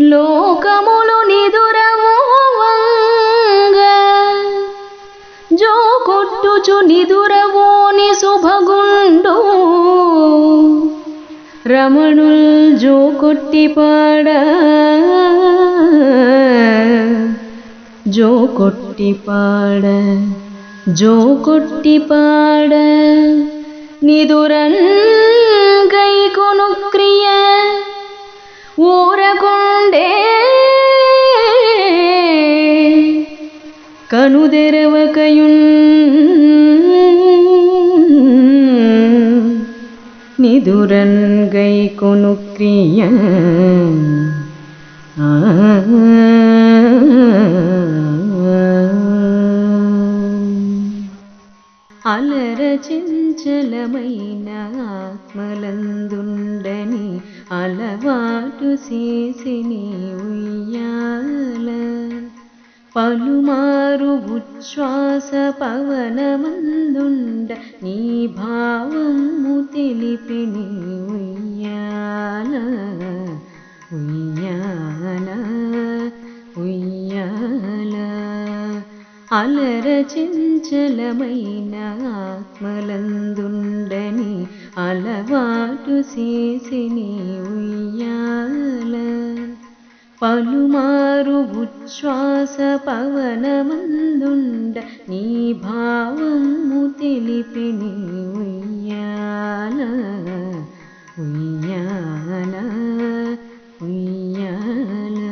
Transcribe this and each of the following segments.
లోకములు నిదురవోవంగ జో కొట్టుచు నిదురవోని శుభగుండు రమణుల్ జో కొట్టి పాడ జో కొట్టి పాడ జో కొట్టి పాడ నిదురన్ గైకొను క్రియ ఊరకుండే కనుదెరవకయున్ నిదురన్ గైకొను క్రియ ఆ అలర చంచలమైన ఆత్మలందుండని అలవాటు చేసిని ఉయ్యాల పలుమారు ఉచ్ఛ్వాస పవనమందుండ నీ భావము తెలిపిని ఉయ్యాల ఉయ్యాల ఉయ్యాల. అలర చంచలమైన ఆత్మలందుండని అలవాటు చేసిని ఉయ్యాల. పలుమారు ఉచ్ఛ్వాస పవనమందుండ నీ భావము తెలిపిని ఉయ్యాల ఉయ్యాల ఉయ్యాల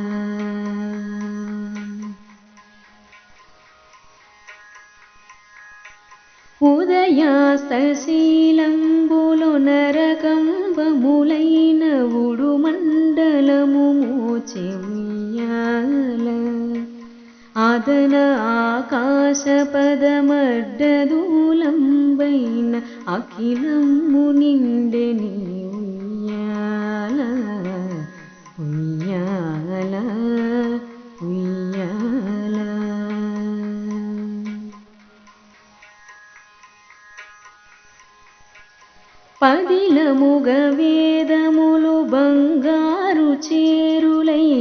ఉదయాస్తశీలంబులు నరకంబములైన ఉడుమండలము మోచె ఉయ్యాల అదన ఆకాశ పదమడ్డదూలంబైన అఖిలము నిండెని ఉయ్యాల ఉయ్యాల ఉయ్యాల. పదిలముగ వేదములు బంగారు చే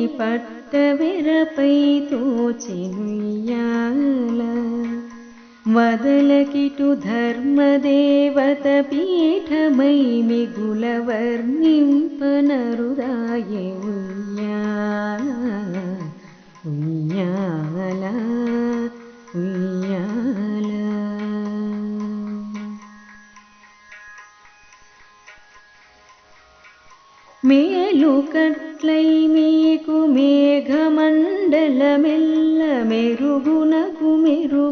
पट्टविरपै तु चिनुयाल। वदल कि धर्मदेवत पीठमयि मे गुलवर्णिनरुदायु्या మేలుకట్లై మీకు మేఘమండలమెల్ల మెరుగునకు మెరుగాయనుయ్యాల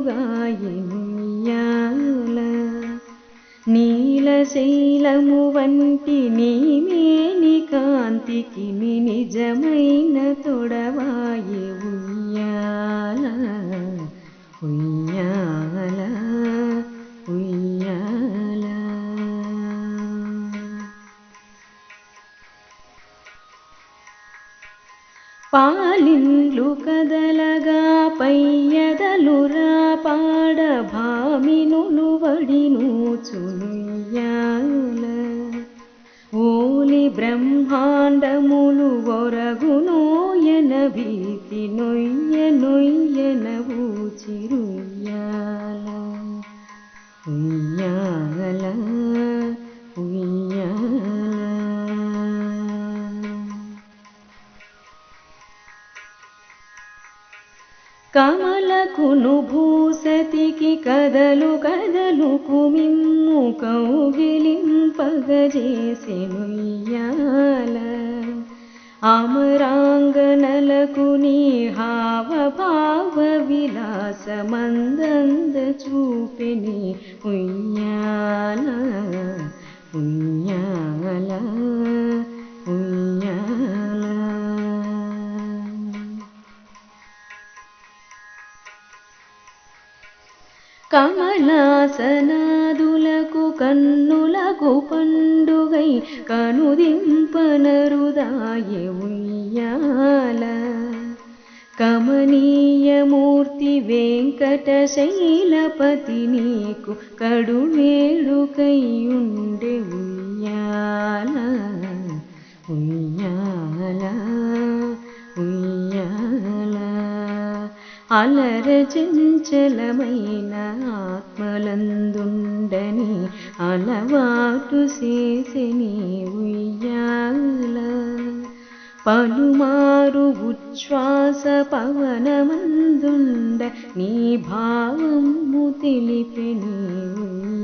నీలశైలము వంటి నీమేని కాంతికి నిజమైన తొడవాయువు. పాలిండ్లు కదలగా పయ్యదలురా పాడ భామినులు వడినూచునుయ్యాల ఓలి బ్రహ్మాండములు ఒరగునోయన భీతి నొయ్య నొయ్యన ఊచిరుయ్యాల కమలకును భూసతికి కదలు కదలు కుమిమ్ము కౌగిలింపగజేసెనుయ్యాల అమరాంగనలకు నీ హావభావ విలాసమందంద చూపిని ఉయ్యాల ఉయ్యాల ఉయ్యాల కమలాసనాదులకు కన్నులకు పండుగై కనుదింపనరుదాయ ఉయ్యాల. కమనీయమూర్తి వెంకటశైలపతి నీకు కడువేడుకై ఉయ్యాల. ఉయ్యాల. అలరచంచలమైన ఆత్మలందుండని అలవాటు చేసిని ఉయ్యాల. పలుమారు ఉచ్ఛ్వాస పవనమందుండ నీ భావము తెలిపెని